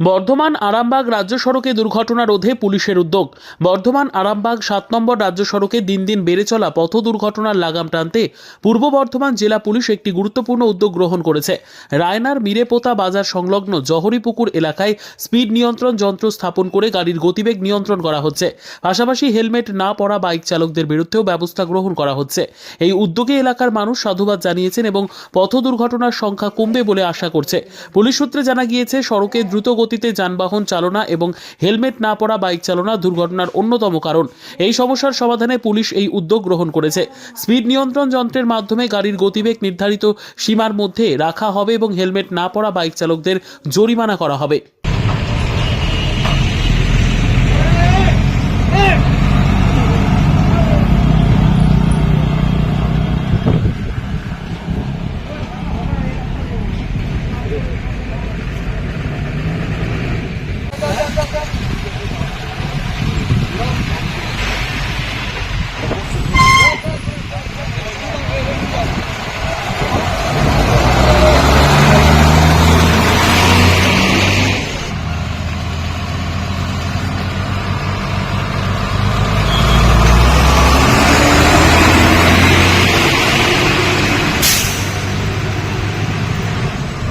বর্ধমান আরামবাগ রাজ্য সড়কে দুর্ঘটনা রোধে পুলিশের উদ্যোগ। বর্ধমান আরামবাগ সাত নম্বর রাজ্য সড়কে দিন দিন বেড়ে চলা পথ দুর্ঘটনার লাগাম টানতে পূর্ব বর্ধমান জেলা পুলিশ একটি গুরুত্বপূর্ণ উদ্যোগ গ্রহণ করেছে। রায়নার মিরেপোতা বাজার সংলগ্ন জহরিপুকুর এলাকায় স্পিড নিয়ন্ত্রণ যন্ত্র স্থাপন করে গাড়ির গতিবেগ নিয়ন্ত্রণ করা হচ্ছে। পাশাপাশি হেলমেট না পরা বাইক চালকদের বিরুদ্ধেও ব্যবস্থা গ্রহণ করা হচ্ছে। এই উদ্যোগে এলাকার মানুষ সাধুবাদ জানিয়েছেন এবং পথ দুর্ঘটনার সংখ্যা কমবে বলে আশা করছে। পুলিশ সূত্রে জানা গিয়েছে, সড়কে দ্রুত গতিতে যানবাহন চালনা এবং হেলমেট না পরা বাইক চালনা দুর্ঘটনার অন্যতম কারণ। এই সমস্যার সমাধানে পুলিশ এই উদ্যোগ গ্রহণ করেছে। স্পিড নিয়ন্ত্রণ যন্ত্রের মাধ্যমে গাড়ির গতিবেগ নির্ধারিত সীমার মধ্যে রাখা হবে এবং হেলমেট না পরা বাইক চালকদের জরিমানা করা হবে।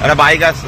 给他拔一个屎。